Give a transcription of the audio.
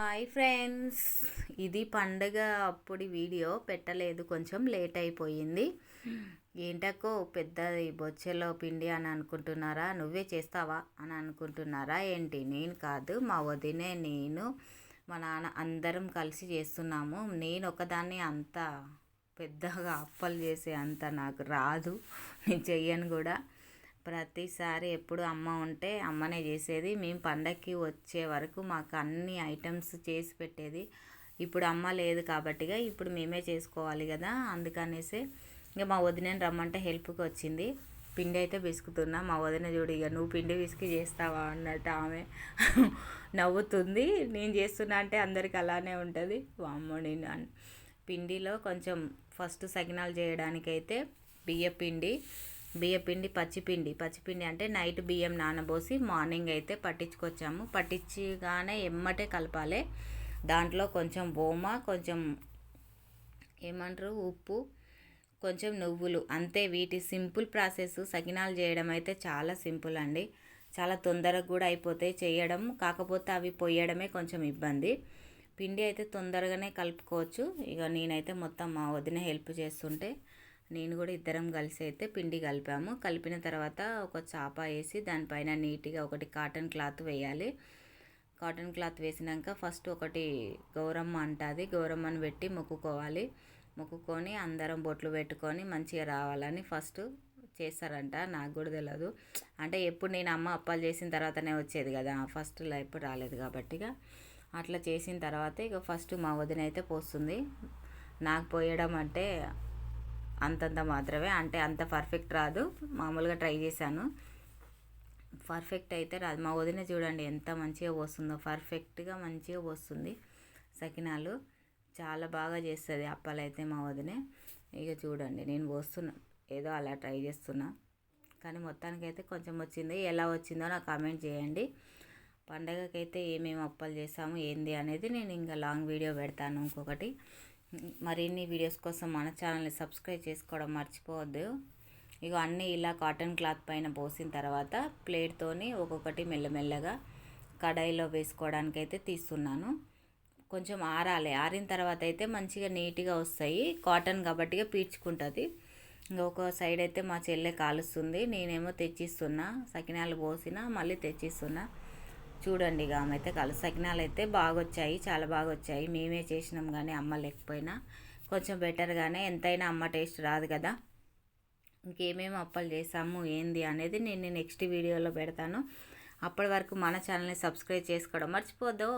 Hi friends. ఇది పండగ అప్పుడు వీడియో పెట్టలేదు కొంచెం లేట్ అయిపోయింది. ఏంటక్కో పెద్దది బొచ్చెలో పిండి అని అనుకుంటున్నారా? నువ్వే చేస్తావా అని అనుకుంటున్నారా? ఏంటి? నేను కాదు మా వదినే నేను మా నాన్న అందరం కలిసి చేస్తున్నాము. నేను ఒకదాన్ని అంత పెద్దగా అప్పలు చేసే అంత నాకు రాదు. నేను చెయ్యను కూడా. ప్రతిసారి ఎప్పుడు అమ్మ ఉంటే అమ్మనే చేసేది. మేము పండక్కి వచ్చే వరకు మాకు అన్ని ఐటమ్స్ చేసి పెట్టేది. ఇప్పుడు అమ్మ లేదు కాబట్టిగా ఇప్పుడు మేమే చేసుకోవాలి కదా. అందుకనేసి ఇంకా మా వదినని రమ్మంటే హెల్ప్కి వచ్చింది. పిండి అయితే విసుకుతున్నా. మా వదిన చూడు ఇక నువ్వు పిండి విసికి చేస్తావా అన్నట్టు ఆమె నవ్వుతుంది. నేను చేస్తున్నా అంటే అందరికి అలానే ఉంటుంది. అమ్మ నేను పిండిలో కొంచెం ఫస్ట్ సకినాలు చేయడానికైతే బియ్య పిండి బియ్యపిండి పచ్చిపిండి. పచ్చిపిండి అంటే నైట్ బియ్యం నానబోసి మార్నింగ్ అయితే పట్టించుకొచ్చాము. పట్టించగానే ఎమ్మటే కలపాలి. దాంట్లో కొంచెం బోమ కొంచెం ఏమంటారు ఉప్పు కొంచెం నువ్వులు. అంతే వీటి సింపుల్ ప్రాసెస్. సకినాలు చేయడం అయితే చాలా సింపుల్ అండి. చాలా తొందరగా కూడా అయిపోతాయి చేయడం. కాకపోతే అవి పొయ్యడమే కొంచెం ఇబ్బంది. పిండి అయితే తొందరగానే కలుపుకోవచ్చు. ఇక నేనైతే మొత్తం మా వదిన హెల్ప్ చేస్తుంటే నేను కూడా ఇద్దరం కలిసి అయితే పిండి కలిపాము. కలిపిన తర్వాత ఒక చాప వేసి దానిపైన నీట్గా ఒకటి కాటన్ క్లాత్ వేయాలి. కాటన్ క్లాత్ వేసినాక ఫస్ట్ ఒకటి గౌరమ్మ అంటుంది. గౌరమ్మను పెట్టి మొక్కుకోవాలి. మొక్కుకొని అందరం బొట్లు పెట్టుకొని మంచిగా రావాలని ఫస్ట్ చేస్తారంట. నాకు కూడా తెలియదు అంటే ఎప్పుడు నేను అమ్మ అప్పాలు చేసిన తర్వాతనే వచ్చేది కదా. ఫస్ట్లో ఎప్పుడు రాలేదు కాబట్టిగా అట్లా చేసిన తర్వాత ఇక ఫస్ట్ మా వదిన అయితే పోస్తుంది. నాకు పోయడం అంటే అంతంత మాత్రమే అంటే అంత పర్ఫెక్ట్ రాదు. మామూలుగా ట్రై చేశాను. పర్ఫెక్ట్ అయితే రాదు. మా వదిన చూడండి ఎంత మంచిగా పోస్తుందో. పర్ఫెక్ట్గా మంచిగా పోస్తుంది సకినాలు. చాలా బాగా చేస్తుంది అప్పలైతే మా వదినే. ఇక చూడండి నేను పోస్తున్నా. ఏదో అలా ట్రై చేస్తున్నా. కానీ మొత్తానికైతే కొంచెం వచ్చింది. ఎలా వచ్చిందో నాకు కామెంట్ చేయండి. పండగకైతే ఏమేమి అప్పలు చేసాము ఏంది అనేది నేను ఇంకా లాంగ్ వీడియో పెడతాను ఇంకొకటి. మరిన్ని వీడియోస్ కోసం మన ఛానల్ని సబ్స్క్రైబ్ చేసుకోవడం మర్చిపోవద్దు. ఇక అన్నీ ఇలా కాటన్ క్లాత్ పైన పోసిన తర్వాత ప్లేట్తోని ఒక్కొక్కటి మెల్లమెల్లగా కడాయిలో వేసుకోవడానికి అయితే తీస్తున్నాను. కొంచెం ఆరాలి. ఆరిన తర్వాత అయితే మంచిగా నీట్గా వస్తాయి. కాటన్ కాబట్టిగా పీడ్చుకుంటుంది. ఇంకొక సైడ్ అయితే మా చెల్లె కాలుస్తుంది. నేనేమో తెచ్చిస్తున్నా. సకినాలు పోసిన మళ్ళీ తెచ్చిస్తున్నా. చూడండి ఇక ఆమె అయితే కలు సకినాలు అయితే బాగా వచ్చాయి చాలా బాగా వచ్చాయి మేమే చేసినాం కానీ అమ్మ లేకపోయినా. కొంచెం బెటర్గానే ఎంతైనా అమ్మ టేస్ట్ రాదు కదా. ఇంకేమేమి అప్పలు చేసాము ఏంది అనేది నేను నెక్స్ట్ వీడియోలో పెడతాను. అప్పటి వరకు మన ఛానల్ని సబ్స్క్రైబ్ చేసుకోవడం మర్చిపోద్దు.